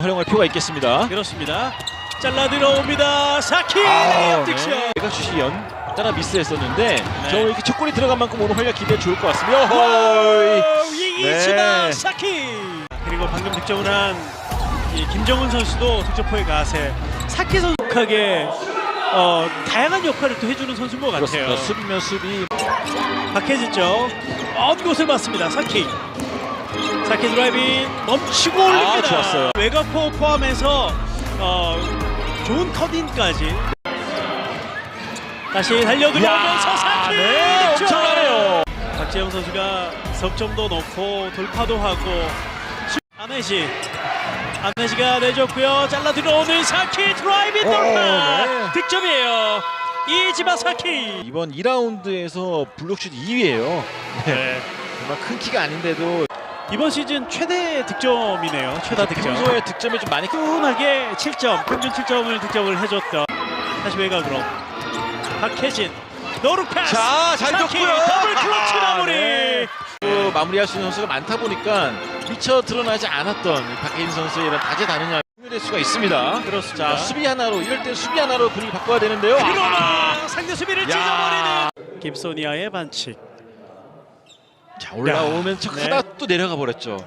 활용할 필요가 있겠습니다. 그렇습니다. 잘라 들어옵니다. 사키 아, 득점. 네. 내가 슛이 연 따라 미스했었는데 네. 저 이렇게 첫 골이 들어간 만큼 오늘 활약 기대 좋을 것 같습니다. 어허이. 이기시마 네. 사키. 그리고 방금 득점을 한이 김정은 선수도 득점포의 가세. 사키 선수하게 어, 다양한 역할을 또 해주는 선수인 것 같아요. 그렇습니다. 수비면 수비. 박해지죠. 먼 곳을 봤습니다. 사키. 사키 드라이빙 멈추고 올립니다. 아, 좋았어요. 외곽포 포함해서 어, 좋은 커딩까지. 다시 달려들어오면서 사키 네! 엄청나네요. 박재영 선수가 석점도 넣고 돌파도 하고 슛! 아메시 아메시가 내줬고요 잘라 들어오는 사키 드라이빙 오, 돌파 네. 득점이에요 이지마 사키 이번 2라운드에서 블록슛 2위예요. 네. 정말 큰 키가 아닌데도 이번 시즌 최대 득점이네요 최다 득점 평소에 득점이 좀 많이 꾸준하게 7점 평균 7점을 득점을 해줬던 다시 외곽으로 박혜진 노루 패스 자, 잘 줬고요. 더블 클러치 아, 마무리 네. 또 마무리할 수 있는 선수가 많다 보니까 미처 드러나지 않았던 이 박혜인 선수의 이런 다재다능함 될 수가 있습니다. 그렇습니다. 자 수비 하나로 이럴 때 수비 하나로 분위기 바꿔야 되는데요. 아, 그러나 상대 수비를 야. 찢어버리는 김소니아의 반칙 자 올라오면 척 네. 하다 또 내려가 버렸죠.